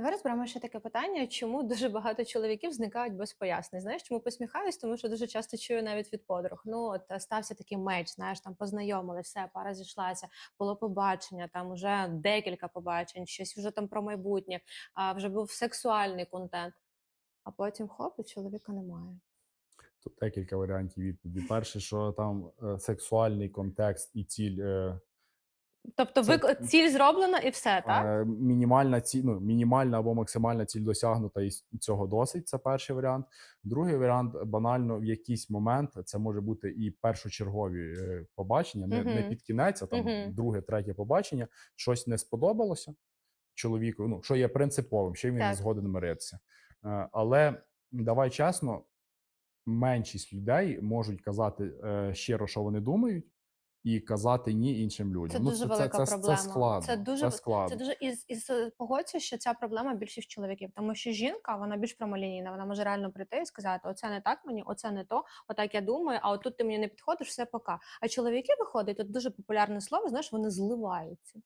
Давай розберемо ще таке питання, чому дуже багато чоловіків зникають без пояснень. Знаєш, чому посміхаюсь? Тому що дуже часто чую навіть від подруг. Ну, от е, стався такий меч, знаєш, там познайомили, все, пара зійшлася, було побачення, там уже декілька побачень, щось вже там про майбутнє, а вже був сексуальний контент. А потім хоп, і чоловіка немає. Тут декілька варіантів відповіді. Перше, що там е, сексуальний контекст і ціль, е, Тобто, Це- ціль зроблена і все, так? е, мінімальна ціль, ну, мінімальна або максимальна ціль досягнута, і с- цього досить. Це перший варіант. Другий варіант банально в якийсь момент це може бути і першочергові е, побачення, не, не Мгм. під кінець, а там Мгм. друге, третє побачення. Щось не сподобалося чоловіку. Ну що є принциповим, що він не Так. згоден миритися. Е, але давай чесно, меншість людей можуть казати е, щиро, що вони думають, і казати ні іншим людям. Це ну, дуже це, велика це, це, проблема. це складно. Це дуже- це складно. Це дуже із із е, погодься, що ця проблема більшість чоловіків, тому що жінка вона більш прямолінійна. Вона може реально прийти і сказати: оце не так мені, оце не то, отак я думаю, а отут ти мені не підходиш, все пока. А чоловіки виходять, тут дуже популярне слово, знаєш, вони зливаються.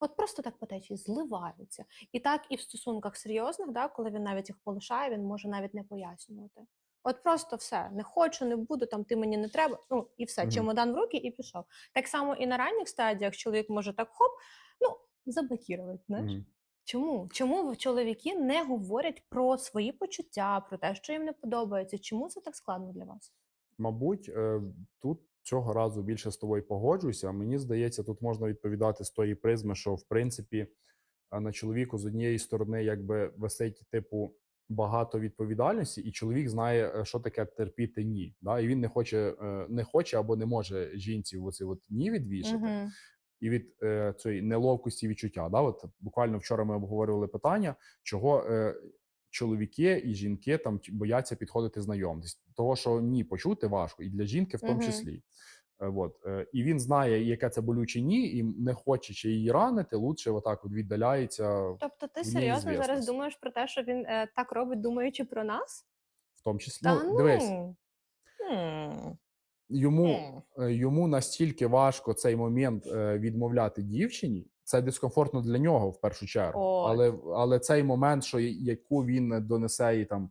От просто так по течії зливаються. І так і в стосунках серйозних, да, коли він навіть їх полишає, він може навіть не пояснювати. От просто все, не хочу, не буду, там ти мені не треба. Ну і все, Мгм. чемодан в руки і пішов. Так само і на ранніх стадіях чоловік може так хоп, ну заблокірувати. Знаєш? Мгм. Чому? Чому чоловіки не говорять про свої почуття, про те, що їм не подобається? Чому це так складно для вас? Мабуть, е, тут цього разу більше з тобою погоджуюся. Мені здається, тут можна відповідати з тої призми, що в принципі е, на чоловіку з однієї сторони якби висить типу багато відповідальності, і чоловік знає, е, що таке терпіти ні. Да? І він не хоче, е, не хоче або не може жінці оці от ні відвішати. Мгм. і від е, цієї неловкості відчуття. Да? От буквально вчора ми обговорювали питання, чого е, чоловіки і жінки там бояться підходити знайомитись. Того, що ні, почути важко, і для жінки в тому Мгм. числі. Е, от. Е, і він знає, яке це болюче ні, і не хоче її ранити, лучше отак от віддаляється, Тобто, ти серйозно зараз думаєш про те, що він е, так робить, думаючи про нас? в тому числі. Та ну, дивись, М. йому, е, йому настільки важко цей момент е, відмовляти дівчині. Це дискомфортно для нього в першу чергу. От. Але, але цей момент, що яку він донесе їй там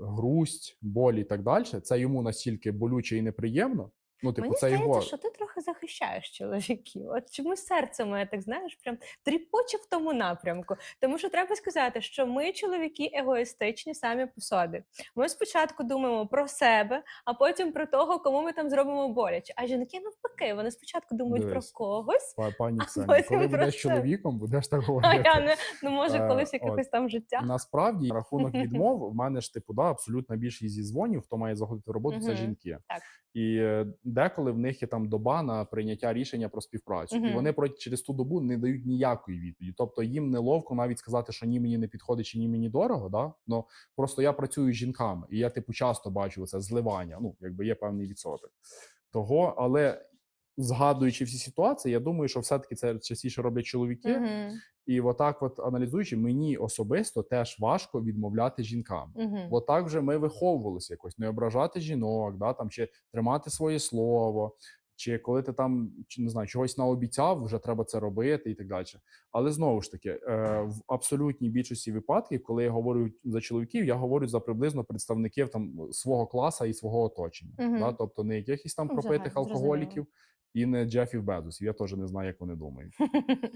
грусть, боль і так далі, це йому настільки болюче і неприємно. Ну, типу, Мені це здається, його. що ти трохи захищаєш чоловіків. От чому серце моє так знаєш, прям тріпоче в тому напрямку. Тому що треба сказати, що ми, чоловіки, егоїстичні самі по собі. Ми спочатку думаємо про себе, а потім про того, кому ми там зробимо боляче. А жінки навпаки, вони спочатку думають Дивись, про когось. Пані а потім коли будеш просто- чоловіком, будеш так А я не ну може Е, колись от. там життя. Насправді, рахунок відмов, в мене ж типу, да, абсолютна більшість зі дзвонів, хто має заходити в роботу, це жінки. так. І е, деколи в них є там доба на прийняття рішення про співпрацю, і вони про через ту добу не дають ніякої відповіді. Тобто їм неловко навіть сказати, що ні, мені не підходить, чи ні, мені дорого. Да? Ну просто я працюю з жінками, і я типу часто бачу це зливання. Ну якби є певний відсоток того, але. Згадуючи всі ситуації, я думаю, що все-таки це частіше роблять чоловіки, Мгм, і отак, от аналізуючи, мені особисто теж важко відмовляти жінкам. мгм. Бо так вже ми виховувалися якось не ображати жінок, да, там, чи тримати своє слово, чи коли ти там чи, не знаю, чогось наобіцяв, вже треба це робити і так далі. Але знову ж таки, е, в абсолютній більшості випадків, коли я говорю за чоловіків, я говорю за приблизно представників там свого класу і свого оточення. Мгм. Да? Тобто не якихось там Ну, пропитих зрозуміло. алкоголіків і не Джефів Безосів. Я теж не знаю, як вони думають.